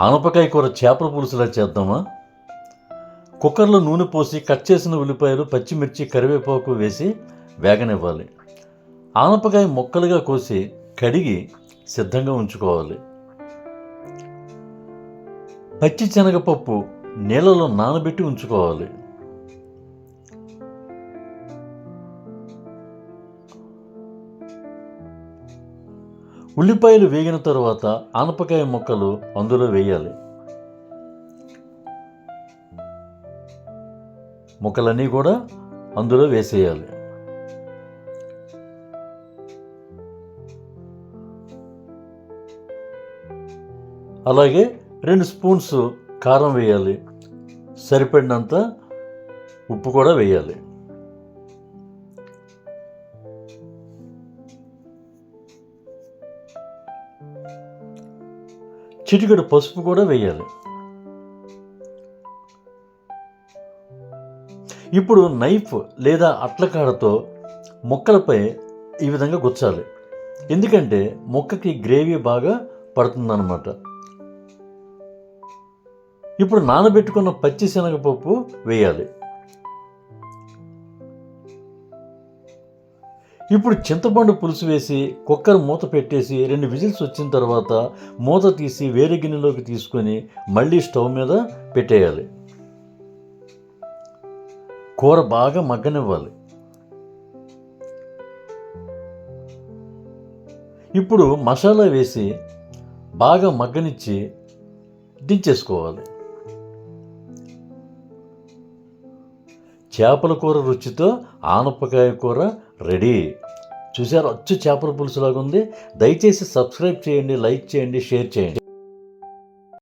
ఆనపకాయ కూర చేపల పులుసులా చేద్దామా? కుక్కర్లో నూనె పోసి కట్ చేసిన ఉల్లిపాయలు పచ్చిమిర్చి కరివేపాకు వేసి వేగనివ్వాలి. ఆనపకాయ ముక్కలుగా కోసి కడిగి సిద్ధంగా ఉంచుకోవాలి. పచ్చి శనగపప్పు నీళ్ళలో నానబెట్టి ఉంచుకోవాలి. ఉల్లిపాయలు వేగిన తర్వాత ఆనపకాయ ముక్కలు అందులో వేయాలి. ముక్కలన్నీ కూడా అందులో వేసేయాలి. అలాగే రెండు స్పూన్స్ కారం వేయాలి. సరిపడినంత ఉప్పు కూడా వేయాలి. చిటికెడు పసుపు కూడా వేయాలి. ఇప్పుడు నైఫ్ లేదా అట్లకాడతో ముక్కలపై ఈ విధంగా గుచ్చాలి. ఎందుకంటే ముక్కకి గ్రేవీ బాగా పడుతుందన్నమాట. ఇప్పుడు నానబెట్టుకున్న పచ్చి శనగపప్పు వేయాలి. ఇప్పుడు చింతపండు పులుసు వేసి కుక్కర్ మూత పెట్టేసి రెండు విజిల్స్ వచ్చిన తర్వాత మూత తీసి వేరే గిన్నెలోకి తీసుకొని మళ్ళీ స్టవ్ మీద పెట్టేయాలి. కూర బాగా మగ్గనివ్వాలి. ఇప్పుడు మసాలా వేసి బాగా మగ్గనిచ్చి దించేసుకోవాలి. చేపల కూర రుచితో ఆనపకాయ కూర రెడీ. చూసారు? అచ్చు చేపల పులుసులాగా ఉంది దయచేసి సబ్స్క్రైబ్ చేయండి లైక్ చేయండి షేర్ చేయండి.